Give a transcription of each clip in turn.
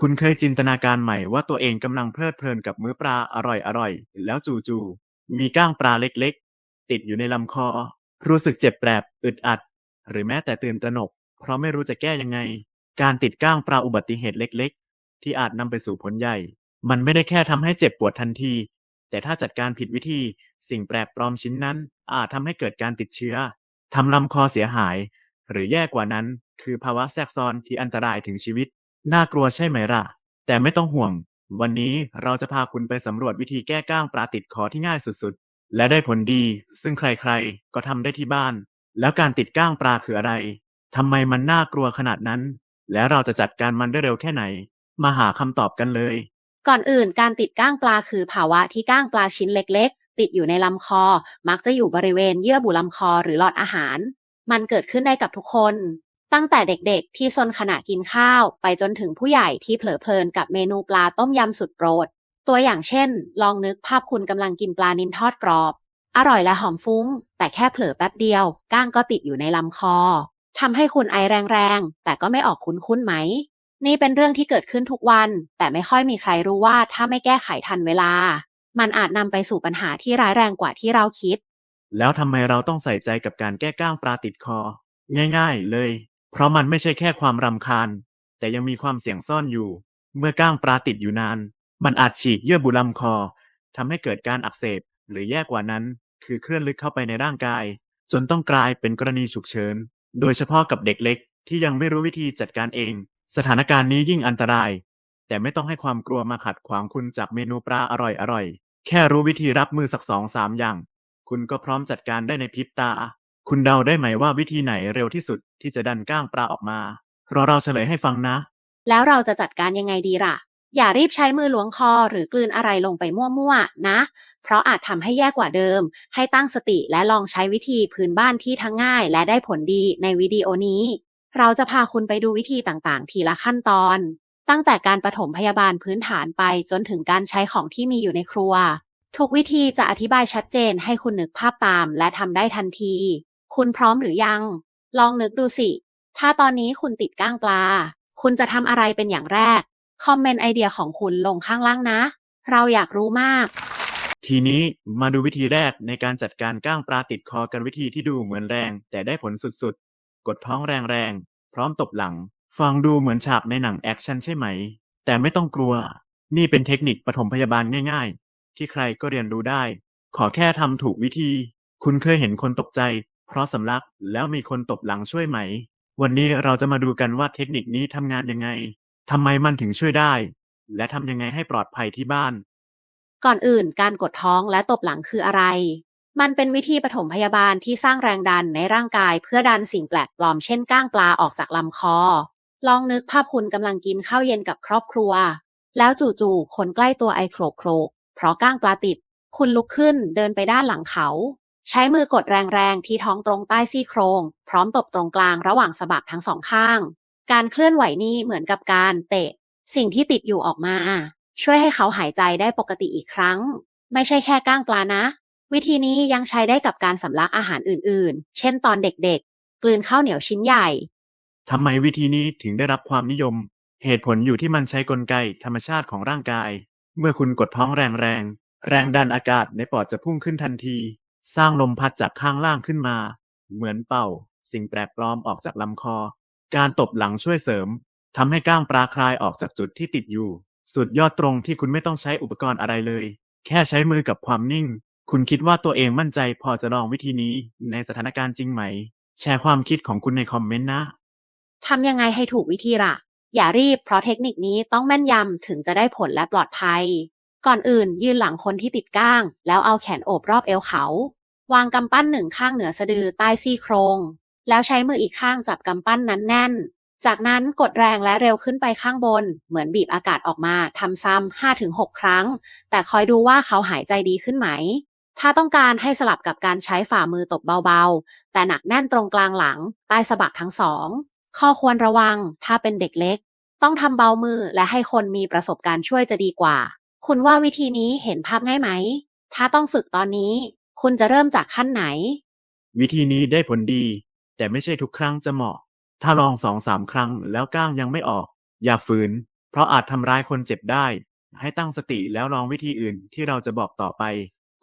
คุณเคยจินตนาการใหม่ว่าตัวเองกำลังเพลิดเพลินกับมื้อปลาอร่อย ๆ แล้วจู่ๆ มีก้างปลาเล็กๆ ติดอยู่ในลำคอ รู้สึกเจ็บแปลบอึดอัด หรือแม้แต่ตื่นตระหนก เพราะไม่รู้จะแก้ยังไง การติดก้างปลาอุบัติเหตุเล็กๆ ที่อาจนำไปสู่ผลใหญ่ มันไม่ได้แค่ทำให้เจ็บปวดทันที แต่ถ้าจัดการผิดวิธี สิ่งแปลกปลอมชิ้นนั้น อาจทำให้เกิดการติดเชื้อทำลำคอเสียหาย หรือแย่กว่านั้น คือภาวะแทรกซ้อนที่อันตรายถึงชีวิต น่ากลัวใช่ไหมล่ะ แต่ไม่ต้องห่วง วันนี้เราจะพาคุณไปสำรวจวิธีแก้ก้างปลาติดคอที่ง่ายสุดๆ และได้ผลดี ซึ่งใครๆ ก็ทำได้ที่บ้าน แล้วการติดก้างปลาคืออะไรทำไมมันน่ากลัวขนาดนั้น และเราจะจัดการมันได้เร็วแค่ไหน มาหาคำตอบกันเลย ก่อนอื่นการติดก้างปลาคือภาวะที่ก้างปลาชิ้นเล็ก ๆ ติดอยู่ในลำคอ มักจะอยู่บริเวณเยื่อบุลำคอหรือหลอดอาหาร มันเกิดขึ้นได้กับทุกคน ตั้งแต่เด็กๆ ที่ซนขณะกินข้าวไปจนถึงผู้ใหญ่ที่เผลอเพลินกับเมนูปลาต้มยำสุดโปรด ตัวอย่างเช่น ลองนึกภาพคุณกำลังกินปลานิลทอดกรอบ อร่อยและหอมฟุ้ง แต่แค่เผลอแป๊บเดียว ก้างก็ติดอยู่ในลำคอทำให้คุณไอแรงๆ แต่ก็ไม่ออกคุ้นๆไหม นี่เป็นเรื่องที่เกิดขึ้นทุกวัน แต่ไม่ค่อยมีใครรู้ว่าถ้าไม่แก้ไขทันเวลา มันอาจนำไปสู่ปัญหาที่ร้ายแรงกว่าที่เราคิด แล้วทำไมเราต้องใส่ใจกับการแก้ก้างปลาติดคอ ง่ายๆ เลย เพราะมันไม่ใช่แค่ความรำคาญ แต่ยังมีความเสี่ยงซ่อนอยู่ เมื่อก้างปลาติดอยู่นาน มันอาจฉีกเยื่อบุลำคอทำให้เกิดการอักเสบ หรือแย่กว่านั้น คือเคลื่อนลึกเข้าไปในร่างกาย จนต้องกลายเป็นกรณีฉุกเฉิน โดยเฉพาะกับเด็กเล็ก ที่ยังไม่รู้วิธีจัดการเอง สถานการณ์นี้ยิ่งอันตราย แต่ไม่ต้องให้ความกลัวมาขัดขวางคุณจากเมนูปลาอร่อยๆ แค่รู้วิธีรับมือสักสองสามอย่าง คุณก็พร้อมจัดการได้ในพริบตา คุณเดาได้ไหมว่าวิธีไหนเร็วที่สุดที่จะดันก้างปลาออกมา รอเราเฉลยให้ฟังนะ แล้วเราจะจัดการยังไงดีล่ะ อย่ารีบใช้มือล้วงคอหรือกลืนอะไรลงไปมั่วๆนะ เพราะอาจทำให้แย่กว่าเดิม ให้ตั้งสติและลองใช้วิธีพื้นบ้านที่ทั้งง่าย และได้ผลดีในวิดีโอนี้ เราจะพาคุณไปดูวิธีต่างๆ ทีละขั้นตอน ตั้งแต่การปฐมพยาบาลพื้นฐานไปจนถึงการใช้ของที่มีอยู่ในครัว ทุกวิธีจะอธิบายชัดเจนให้คุณนึกภาพตาม และทำได้ทันที คุณพร้อมหรือยัง ลองนึกดูสิ ถ้าตอนนี้คุณติดก้างปลา คุณจะทำอะไรเป็นอย่างแรก คอมเมนต์ไอเดียของคุณลงข้างล่างนะ เราอยากรู้มาก ทีนี้มาดูวิธีแรกในการจัดการก้างปลาติดคอกันวิธีที่ดูเหมือนแรง แต่ได้ผลสุดๆ กดท้องแรงๆ พร้อมตบหลัง ฟังดูเหมือนฉากในหนังแอคชั่นใช่ไหม แต่ไม่ต้องกลัว นี่เป็นเทคนิคปฐมพยาบาลง่าย ๆ ที่ใครก็เรียนรู้ได้ ขอแค่ทำถูกวิธี คุณเคยเห็นคนตกใจ เพราะสำลักแล้วมีคนตบหลังช่วยไหม วันนี้เราจะมาดูกันว่าเทคนิคนี้ทำงานยังไงทำไมมันถึงช่วยได้ และทำยังไงให้ปลอดภัยที่บ้าน ก่อนอื่นการกดท้องและตบหลังคืออะไร มันเป็นวิธีปฐมพยาบาลที่สร้างแรงดันในร่างกายเพื่อดันสิ่งแปลกปลอมเช่นก้างปลาออกจากลำคอ ลองนึกภาพคุณกำลังกินข้าวเย็นกับครอบครัว แล้วจู่ๆคนใกล้ตัวไอโครกโครกเพราะก้างปลาติด คุณลุกขึ้นเดินไปด้านหลังเขา ใช้มือกดแรงๆ ที่ท้องตรงใต้ซี่โครง พร้อมตบตรงกลางระหว่างสะบักทั้งสองข้าง การเคลื่อนไหวนี้เหมือนกับการเตะ สิ่งที่ติดอยู่ออกมา ช่วยให้เขาหายใจได้ปกติอีกครั้ง ไม่ใช่แค่ก้างปลานะ วิธีนี้ยังใช้ได้กับการสำลักอาหารอื่นๆ เช่นตอนเด็กๆ กลืนข้าวเหนียวชิ้นใหญ่ ทำไมวิธีนี้ถึงได้รับความนิยม เหตุผลอยู่ที่มันใช้กลไกธรรมชาติของร่างกาย เมื่อคุณกดท้องแรงแรงๆแรงดันอากาศในปอดจะพุ่งขึ้นทันที สร้างลมพัดจากข้างล่างขึ้นมา เหมือนเป่า สิ่งแปลกปลอมออกจากลำคอ การตบหลังช่วยเสริมทำให้ก้างปลาคลายออกจากจุดที่ติดอยู่ สุดยอดตรงที่คุณไม่ต้องใช้อุปกรณ์อะไรเลย แค่ใช้มือกับความนิ่ง คุณคิดว่าตัวเองมั่นใจพอจะลองวิธีนี้ในสถานการณ์จริงไหม แชร์ความคิดของคุณในคอมเมนต์นะทำยังไงให้ถูกวิธีล่ะ อย่ารีบเพราะเทคนิคนี้ต้องแม่นยำถึงจะได้ผลและปลอดภัย ก่อนอื่นยืนหลังคนที่ติดก้าง แล้วเอาแขนโอบรอบเอวเขา วางกำปั้นหนึ่งข้างเหนือสะดือใต้ซี่โครง แล้วใช้มืออีกข้างจับกำปั้นนั้นแน่น จากนั้นกดแรงและเร็วขึ้นไปข้างบน เหมือนบีบอากาศออกมาทำซ้ำ5-6ครั้ง แต่คอยดูว่าเขาหายใจดีขึ้นไหม ถ้าต้องการให้สลับกับการใช้ฝ่ามือตบเบาๆ แต่หนักแน่นตรงกลางหลัง ใต้สะบักทั้งสอง ข้อควรระวัง ถ้าเป็นเด็กเล็ก ต้องทำเบามือและให้คนมีประสบการณ์ช่วยจะดีกว่า คุณว่าวิธีนี้เห็นภาพง่ายไหม ถ้าต้องฝึกตอนนี้ คุณจะเริ่มจากขั้นไหน วิธีนี้ได้ผลดี แต่ไม่ใช่ทุกครั้งจะเหมาะ ถ้าลองสองสามครั้งแล้วก้างยังไม่ออก อย่าฝืน เพราะอาจทำร้ายคนเจ็บได้ ให้ตั้งสติแล้วลองวิธีอื่นที่เราจะบอกต่อไป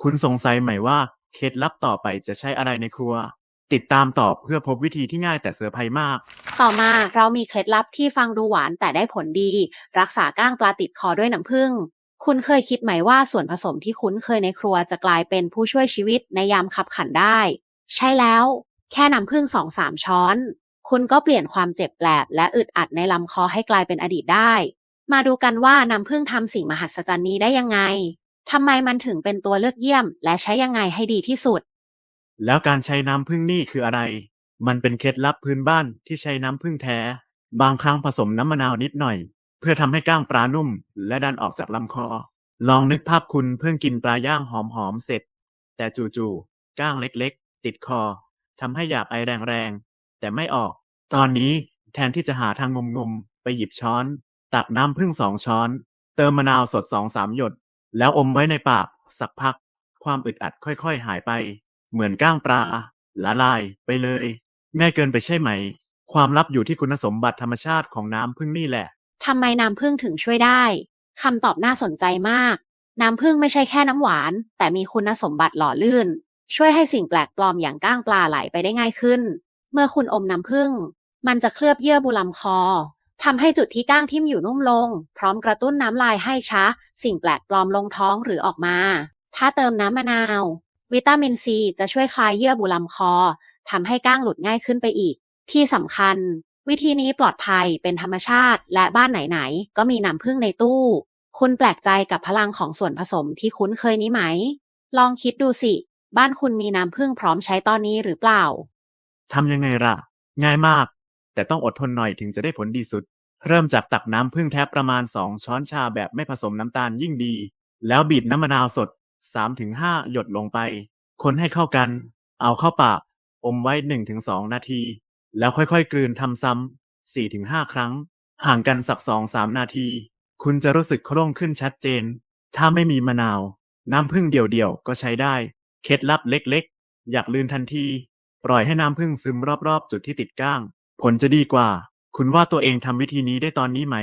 คุณสงสัยไหมว่าเคล็ดลับต่อไปจะใช้อะไรในครัว ติดตามตอบเพื่อพบวิธีที่ง่ายแต่เซอร์ไพรส์มาก ต่อมาเรามีเคล็ดลับที่ฟังดูหวานแต่ได้ผลดี รักษาก้างปลาติดคอด้วยน้ำผึ้ง คุณเคยคิดไหมว่าส่วนผสมที่คุ้นเคยในครัวจะกลายเป็นผู้ช่วยชีวิตในยามขับขันได้ ใช่แล้ว แค่น้ำผึ้งสองสามช้อน คุณก็เปลี่ยนความเจ็บแปลบและอึดอัดในลำคอให้กลายเป็นอดีตได้ มาดูกันว่าน้ำผึ้งทำสิ่งมหัศจรรย์นี้ได้ยังไงทำไมมันถึงเป็นตัวเลือกเยี่ยม และใช้ยังไงให้ดีที่สุด แล้วการใช้น้ำผึ้งนี่คืออะไร มันเป็นเคล็ดลับพื้นบ้านที่ใช้น้ำผึ้งแท้ บางครั้งผสมน้ำมะนาวนิดหน่อย เพื่อทำให้ก้างปลานุ่ม และดันออกจากลำคอ ลองนึกภาพคุณเพิ่งกินปลาย่างหอมๆเสร็จ แต่จู่ๆก้างเล็กๆ ติดคอทำให้อยากไอแรงๆ แต่ไม่ออก ตอนนี้แทนที่จะหาทางงมๆ ไปหยิบช้อน ตักน้ำผึ้งสองช้อน เติมมะนาวสดสองสามหยด แล้วอมไว้ในปาก สักพัก ความอึดอัดค่อยๆ หายไป เหมือนก้างปลาละลายไปเลยง่ายเกินไปใช่ไหม ความลับอยู่ที่คุณสมบัติธรรมชาติของน้ำพึ่งนี่แหละ ทำไมน้ำผึ้งถึงช่วยได้คำตอบน่าสนใจมาก น้ำผึ้งไม่ใช่แค่น้ำหวาน แต่มีคุณสมบัติหล่อลื่น ช่วยให้สิ่งแปลกปลอมอย่างก้างปลาไหลไปได้ง่ายขึ้น เมื่อคุณอมน้ำผึ้งมันจะเคลือบเยื่อบุลำคอทำให้จุดที่ก้างทิ่มอยู่นุ่มลง พร้อมกระตุ้นน้ำลายให้ช้า สิ่งแปลกปลอมลงท้องหรือออกมา ถ้าเติมน้ำมะนาว วิตามินซีจะช่วยคลายเยื่อบุลำคอทำให้ก้างหลุดง่ายขึ้นไปอีก ที่สำคัญ วิธีนี้ปลอดภัยเป็นธรรมชาติและบ้านไหนๆ ก็มีน้ำผึ้งในตู้ คุณแปลกใจกับพลังของส่วนผสมที่คุ้นเคยนี้ไหม ลองคิดดูสิ บ้านคุณมีน้ำผึ้งพร้อมใช้ตอนนี้หรือเปล่า ทำยังไงล่ะ ง่ายมาก แต่ต้องอดทนหน่อยถึงจะได้ผลดีสุด เริ่มจากตักน้ำผึ้งแท้ประมาณ 2 ช้อนชาแบบไม่ผสมน้ำตาลยิ่งดี แล้วบีบน้ำมะนาวสด 3-5 หยดลงไป คนให้เข้ากัน เอาเข้าปาก อมไว้ 1-2 นาที แล้วค่อยๆ กลืนทำซ้ำ4-5ครั้ง ห่างกันสัก2-3นาที คุณจะรู้สึกโคล่งขึ้นชัดเจน ถ้าไม่มีมะนาว น้ำผึ้งเดี่ยวๆ ก็ใช้ได้ เคล็ดลับเล็กๆ อยากลืนทันที ปล่อยให้น้ำผึ้งซึมรอบๆ จุดที่ติดก้าง ผลจะดีกว่า คุณว่าตัวเองทำวิธีนี้ได้ตอนนี้ไหม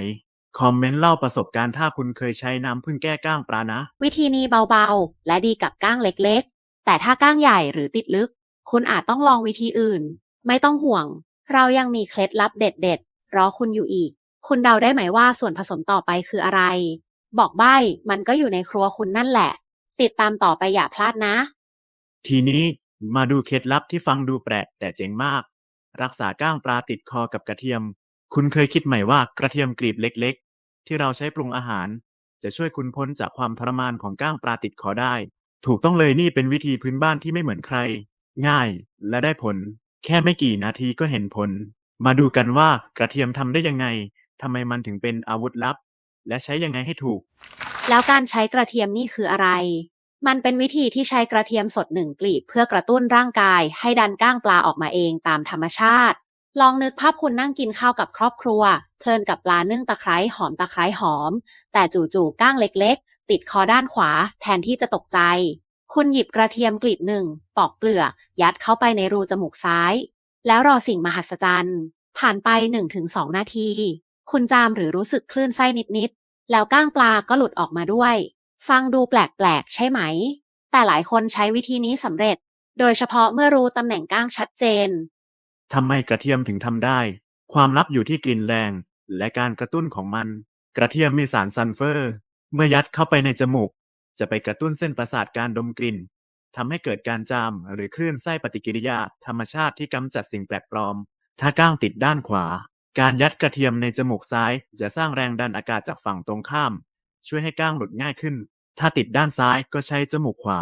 คอมเมนต์เล่าประสบการณ์ถ้าคุณเคยใช้น้ำผึ้งแก้ก้างปลานะ วิธีนี้เบาๆ และดีกับก้างเล็กๆ แต่ถ้าก้างใหญ่หรือติดลึก คุณอาจต้องลองวิธีอื่น ไม่ต้องห่วง เรายังมีเคล็ดลับเด็ดๆ รอคุณอยู่อีก คุณเดาได้ไหมว่าส่วนผสมต่อไปคืออะไร บอกใบ้มันก็อยู่ในครัวคุณนั่นแหละ ติดตามต่อไปอย่าพลาดนะ ทีนี้มาดูเคล็ดลับที่ฟังดูแปลกแต่เจ๋งมาก รักษาก้างปลาติดคอกับกระเทียม คุณเคยคิดไหมว่ากระเทียมกรีบเล็ก ๆ ที่เราใช้ปรุงอาหาร จะช่วยคุณพ้นจากความทรมานของก้างปลาติดคอได้ ถูกต้องเลยนี่เป็นวิธีพื้นบ้านที่ไม่เหมือนใคร ง่ายและได้ผล แค่ไม่กี่นาทีก็เห็นผล มาดูกันว่ากระเทียมทำได้ยังไง ทำไมมันถึงเป็นอาวุธลับ และใช้ยังไงให้ถูก แล้วการใช้กระเทียมนี่คืออะไร มันเป็นวิธีที่ใช้กระเทียมสดหนึ่งกลีบเพื่อกระตุ้นร่างกายให้ดันก้างปลาออกมาเองตามธรรมชาติ ลองนึกภาพคุณนั่งกินข้าวกับครอบครัว เพลินกับปลานึ่งตะไคร้หอมตะไคร้หอม แต่จู่ๆก้างเล็ก ๆ ติดคอด้านขวา แทนที่จะตกใจ คุณหยิบกระเทียมกลีบหนึ่ง ปอกเปลือก ยัดเข้าไปในรูจมูกซ้าย แล้วรอสิ่งมหัศจรรย์ ผ่านไป 1-2 นาที คุณจามหรือรู้สึกคลื่นไส้นิดๆ แล้วก้างปลาก็หลุดออกมาด้วย ฟังดูแปลกๆ ใช่ไหม แต่หลายคนใช้วิธีนี้สำเร็จ โดยเฉพาะเมื่อรู้ตำแหน่งก้างชัดเจน ทำไมกระเทียมถึงทำได้ ความลับอยู่ที่กลิ่นแรง และการกระตุ้นของมัน กระเทียมมีสารซัลเฟอร์ เมื่อยัดเข้าไปในจมูก จะไปกระตุ้นเส้นประสาทการดมกลิ่นทำให้เกิดการจาม หรือคลื่นไส้ปฏิกิริยา ธรรมชาติที่กำจัดสิ่งแปลกปลอม ถ้าก้างติดด้านขวา การยัดกระเทียมในจมูกซ้าย จะสร้างแรงดันอากาศจากฝั่งตรงข้าม ช่วยให้ก้างหลุดง่ายขึ้น ถ้าติดด้านซ้ายก็ใช้จมูกขวา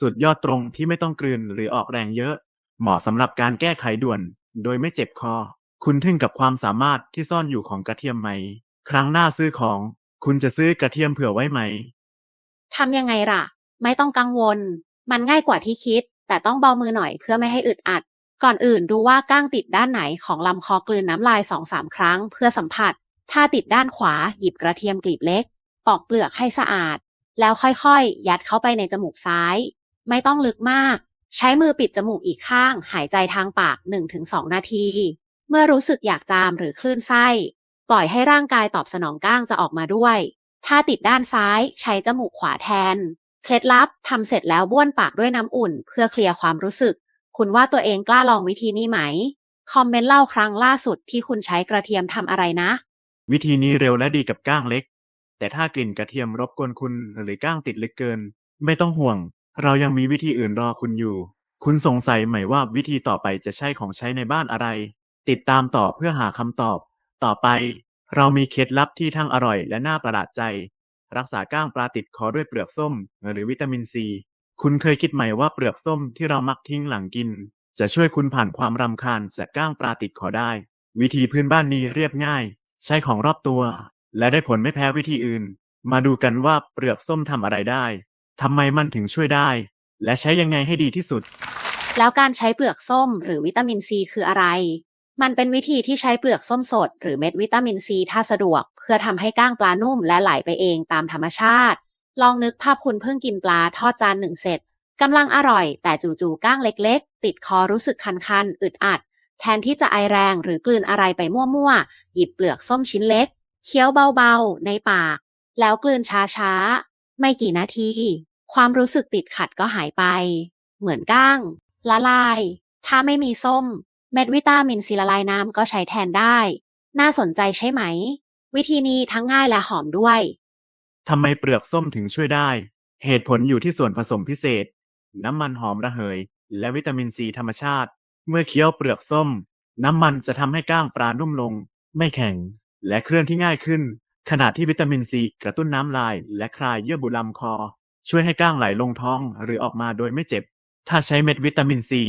สุดยอดตรงที่ไม่ต้องกลืนหรือออกแรงเยอะ เหมาะสำหรับการแก้ไขด่วน โดยไม่เจ็บคอ คุณทึ่งกับความสามารถที่ซ่อนอยู่ของกระเทียมไหม ครั้งหน้าซื้อของ คุณจะซื้อกระเทียมเผื่อไว้ไหม ทำยังไงล่ะ ไม่ต้องกังวล มันง่ายกว่าที่คิด แต่ต้องเบามือหน่อยเพื่อไม่ให้อึดอัด ก่อนอื่นดูว่าก้างติดด้านไหนของลำคอกลืนน้ำลายสองสามครั้งเพื่อสัมผัส ถ้าติดด้านขวาหยิบกระเทียมกลีบเล็ก ปอกเปลือกให้สะอาด แล้วค่อยๆ ยัดเข้าไปในจมูกซ้าย ไม่ต้องลึกมาก ใช้มือปิดจมูกอีกข้าง หายใจทางปาก 1-2 นาที เมื่อรู้สึกอยากจามหรือคลื่นไส้ ปล่อยให้ร่างกายตอบสนองก้างจะออกมาด้วย ถ้าติดด้านซ้ายใช้จมูกขวาแทน เคล็ดลับทำเสร็จแล้วบ้วนปากด้วยน้ำอุ่น เพื่อเคลียร์ความรู้สึก คุณว่าตัวเองกล้าลองวิธีนี้ไหม คอมเมนต์เล่าครั้งล่าสุดที่คุณใช้กระเทียมทำอะไรนะ วิธีนี้เร็วและดีกับก้างเล็ก แต่ถ้ากลิ่นกระเทียมรบกวนคุณหรือก้างติดเลึกเกิน ไม่ต้องห่วง เรายังมีวิธีอื่นรอคุณอยู่ คุณสงสัยไหมว่าวิธีต่อไปจะใช่ของใช้ในบ้านอะไร ติดตามต่อเพื่อหาคำตอบ ต่อไป เรามีเคล็ดลับที่ทั้งอร่อยและน่าประหลาดใจ รักษาก้างปลาติดคอด้วยเปลือกส้ม หรือวิตามินซี คุณเคยคิดไหมว่าเปลือกส้มที่เรามักทิ้งหลังกิน จะช่วยคุณผ่านความรำคาญจากก้างปลาติดคอได้ วิธีพื้นบ้านนี้เรียบง่าย ใช้ของรอบตัว และได้ผลไม่แพ้วิธีอื่น มาดูกันว่าเปลือกส้มทำอะไรได้ทำไมมันถึงช่วยได้ และใช้ยังไงให้ดีที่สุด แล้วการใช้เปลือกส้มหรือวิตามินซีคืออะไร มันเป็นวิธีที่ใช้เปลือกส้มสด หรือเม็ดวิตามินซีถ้าสะดวก เพื่อทำให้ก้างปลานุ่มและไหลไปเองตามธรรมชาติ ลองนึกภาพคุณเพิ่งกินปลาทอดจานหนึ่งเสร็จกำลังอร่อย แต่จู่ๆก้างเล็ก ๆ ติดคอรู้สึกคันๆอึดอัด แทนที่จะไอแรงหรือกลืนอะไรไปมั่วๆหยิบเปลือกส้มชิ้นเล็ก เคี้ยวเบาๆ ในปาก แล้วกลืนช้าๆ ไม่กี่นาที ความรู้สึกติดขัดก็หายไป เหมือนก้าง ละลาย ถ้าไม่มีส้ม เม็ดวิตามินซีละลายน้ำก็ใช้แทนได้ น่าสนใจใช่ไหม วิธีนี้ทั้งง่ายและหอมด้วย ทำไมเปลือกส้มถึงช่วยได้ เหตุผลอยู่ที่ส่วนผสมพิเศษ น้ำมันหอมระเหย และวิตามินซีธรรมชาติ เมื่อเคี้ยวเปลือกส้ม น้ำมันจะทำให้ก้างปลานุ่มลง ไม่แข็ง และเคลื่อนที่ง่ายขึ้น ขณะที่วิตามินซีกระตุ้นน้ำลาย และคลายเยื่อบุลำคอ ช่วยให้ก้างไหลลงท้องหรือออกมาโดยไม่เจ็บ ถ้าใช้เม็ดวิตามินซี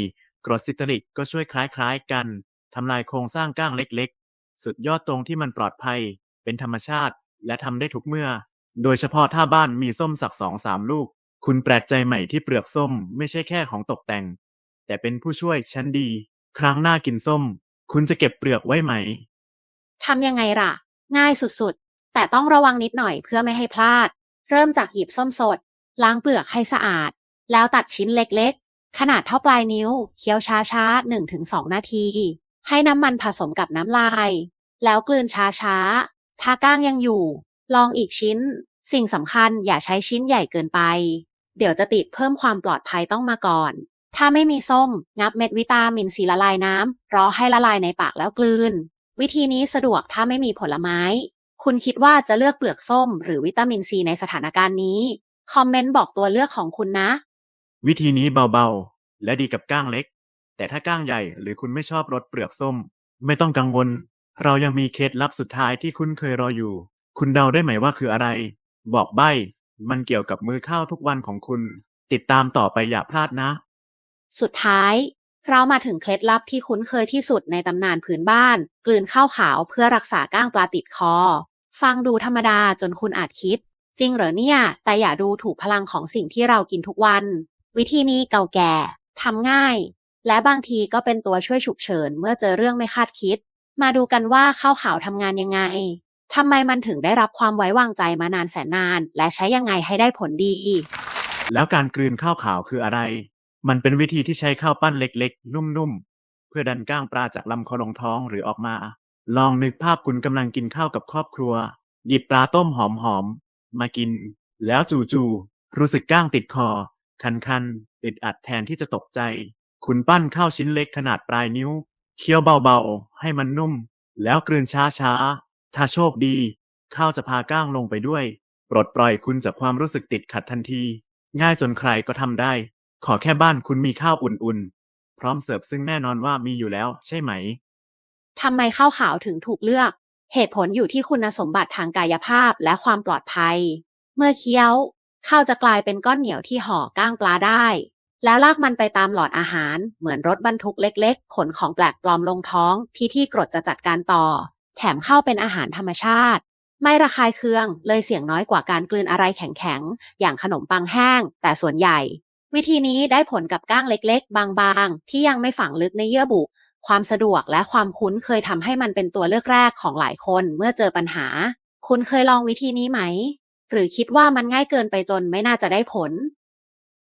กรดซิตริกก็ช่วยคล้ายๆกันทำลายโครงสร้างก้างเล็กๆ สุดยอดตรงที่มันปลอดภัย เป็นธรรมชาติ และทำได้ทุกเมื่อ โดยเฉพาะถ้าบ้านมีส้มสักสองสามลูก คุณแปลกใจใหม่ที่เปลือกส้มไม่ใช่แค่ของตกแต่ง แต่เป็นผู้ช่วยชั้นดี ครั้งหน้ากินส้ม คุณจะเก็บเปลือกไว้ไหม ทำยังไงล่ะ ง่ายสุดๆ แต่ต้องระวังนิดหน่อยเพื่อไม่ให้พลาด เริ่มจากหยิบส้มสด ล้างเปลือกให้สะอาด แล้วตัดชิ้นเล็กๆ ขนาดเท่าปลายนิ้ว เคี้ยวช้าๆ1-2นาที ให้น้ำมันผสมกับน้ำลาย แล้วกลืนช้าๆ ถ้าก้างยังอยู่ ลองอีกชิ้น สิ่งสำคัญอย่าใช้ชิ้นใหญ่เกินไป เดี๋ยวจะติดเพิ่มความปลอดภัยต้องมาก่อน ถ้าไม่มีส้ม งับเม็ดวิตามินซีละลายน้ำรอให้ละลายในปากแล้วกลืน วิธีนี้สะดวกถ้าไม่มีผลไม้ คุณคิดว่าจะเลือกเปลือกส้ม หรือวิตามินซีในสถานการณ์นี้ คอมเมนต์บอกตัวเลือกของคุณนะ วิธีนี้เบา ๆ และดีกับก้างเล็ก แต่ถ้าก้างใหญ่หรือคุณไม่ชอบรสเปลือกส้ม ไม่ต้องกังวล เรายังมีเคล็ดลับสุดท้ายที่คุณเคยรออยู่ คุณเดาได้ไหมว่าคืออะไร บอกใบ้ มันเกี่ยวกับมือข้าวทุกวันของคุณ ติดตามต่อไปอย่าพลาดนะ สุดท้าย เรามาถึงเคล็ดลับที่คุ้นเคยที่สุดในตำนานพื้นบ้าน กลืนข้าวขาวเพื่อรักษาก้างปลาติดคอ ฟังดูธรรมดาจนคุณอาจคิด จริงเหรอเนี่ย แต่อย่าดูถูกพลังของสิ่งที่เรากินทุกวัน วิธีนี้เก่าแก่ทำง่าย และบางทีก็เป็นตัวช่วยฉุกเฉินเมื่อเจอเรื่องไม่คาดคิด มาดูกันว่าข้าวขาวทำงานยังไงทำไมมันถึงได้รับความไว้วางใจมานานแสนนาน และใช้ยังไงให้ได้ผลดี แล้วการกลืนข้าวขาวคืออะไร มันเป็นวิธีที่ใช้ข้าวปั้นเล็กๆ นุ่มๆ เพื่อดันก้างปลาจากลำคอลงท้องหรือออกมา ลองนึกภาพคุณกำลังกินข้าวกับครอบครัว หยิบปลาต้มหอมๆ มากิน แล้วจู่ๆ รู้สึกก้างติดคอ คันๆอึดอัดแทนที่จะตกใจ คุณปั้นข้าวชิ้นเล็กขนาดปลายนิ้ว เคี้ยวเบาๆ ให้มันนุ่ม แล้วกลืนช้าๆ ถ้าโชคดี ข้าวจะพาก้างลงไปด้วย ปลดปล่อยคุณจากความรู้สึกติดขัดทันที ง่ายจนใครก็ทำได้ ขอแค่บ้านคุณมีข้าวอุ่นๆ พร้อมเสิร์ฟซึ่งแน่นอนว่ามีอยู่แล้วใช่ไหมทำไมข้าวขาวถึงถูกเลือก เหตุผลอยู่ที่คุณสมบัติทางกายภาพและความปลอดภัย เมื่อเคี้ยว ข้าวจะกลายเป็นก้อนเหนียวที่ห่อก้างปลาได้ แล้วลากมันไปตามหลอดอาหาร เหมือนรถบรรทุกเล็กๆ ขนของแปลกปลอมลงท้องที่ที่กรดจะจัดการต่อ แถมข้าวเป็นอาหารธรรมชาติ ไม่ระคายเคืองเลยเสี่ยงน้อยกว่าการกลืนอะไรแข็งๆ อย่างขนมปังแห้ง แต่ส่วนใหญ่ วิธีนี้ได้ผลกับก้างเล็กๆ บางๆ ที่ยังไม่ฝังลึกในเยื่อบุความสะดวกและความคุ้นเคยทำให้มันเป็นตัวเลือกแรกของหลายคนเมื่อเจอปัญหา คุณเคยลองวิธีนี้ไหม หรือคิดว่ามันง่ายเกินไปจนไม่น่าจะได้ผล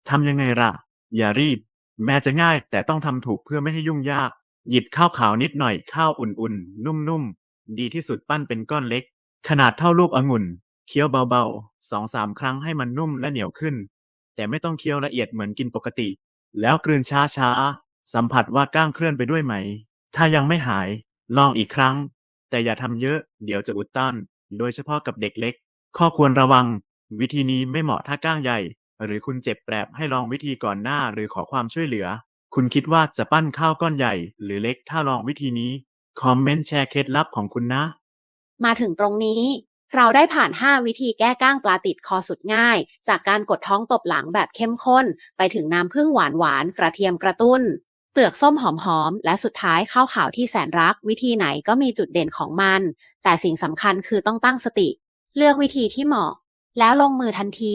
ทำยังไงล่ะ อย่ารีบ แม้จะง่ายแต่ต้องทำถูกเพื่อไม่ให้ยุ่งยาก หยิบข้าวขาวนิดหน่อยข้าวอุ่นๆ นุ่มๆ ดีที่สุดปั้นเป็นก้อนเล็ก ขนาดเท่าลูกองุ่น เคี้ยวเบาๆสองสามครั้งให้มันนุ่มและเหนียวขึ้น แต่ไม่ต้องเคี้ยวละเอียดเหมือนกินปกติ แล้วกลืนช้าๆ สัมผัสว่าก้างเคลื่อนไปด้วยไหม ถ้ายังไม่หาย ลองอีกครั้ง แต่อย่าทำเยอะ เดี๋ยวจะอุดตัน โดยเฉพาะกับเด็กเล็ก ข้อควรระวัง วิธีนี้ไม่เหมาะถ้าก้างใหญ่ หรือคุณเจ็บแปรบให้ลองวิธีก่อนหน้าหรือขอความช่วยเหลือ คุณคิดว่าจะปั้นข้าวก้อนใหญ่ หรือเล็กถ้าลองวิธีนี้ คอมเมนต์แชร์เคล็ดลับของคุณนะ มาถึงตรงนี้ เราได้ผ่าน 5 วิธีแก้ก้างปลาติดคอสุดง่าย จากการกดท้องตบหลังแบบเข้มข้น ไปถึงน้ำผึ้งหวานหวานกระเทียมกระตุ้น เปลือกส้มหอมๆและสุดท้ายข้าวขาวที่แสนรัก วิธีไหนก็มีจุดเด่นของมัน แต่สิ่งสำคัญคือต้องตั้งสติ เลือกวิธีที่เหมาะ แล้วลงมือทันที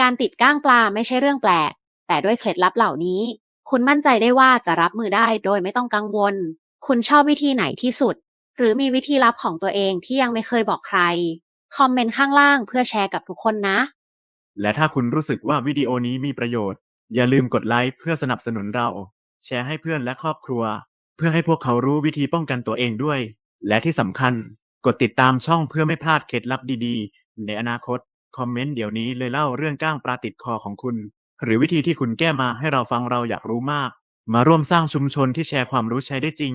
การติดก้างปลาไม่ใช่เรื่องแปลก แต่ด้วยเคล็ดลับเหล่านี้ คุณมั่นใจได้ว่าจะรับมือได้โดยไม่ต้องกังวล คุณชอบวิธีไหนที่สุด หรือมีวิธีลับของตัวเองที่ยังไม่เคยบอกใคร คอมเมนต์ข้างล่างเพื่อแชร์กับทุกคนนะ และถ้าคุณรู้สึกว่าวิดีโอนี้มีประโยชน์ อย่าลืมกดไลค์เพื่อสนับสนุนเรา แชร์ให้เพื่อนและครอบครัว เพื่อให้พวกเขารู้วิธีป้องกันตัวเองด้วย และที่สำคัญ กดติดตามช่องเพื่อไม่พลาดเคล็ดลับดีๆ ในอนาคต คอมเมนต์เดี๋ยวนี้เลยเล่าเรื่องก้างปลาติดคอของคุณ หรือวิธีที่คุณแก้มาให้เราฟังเราอยากรู้มาก มาร่วมสร้างชุมชนที่แชร์ความรู้ใช้ได้จริง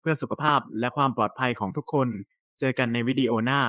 เพื่อสุขภาพและความปลอดภัยของทุกคน เจอกันในวิดีโอหน้า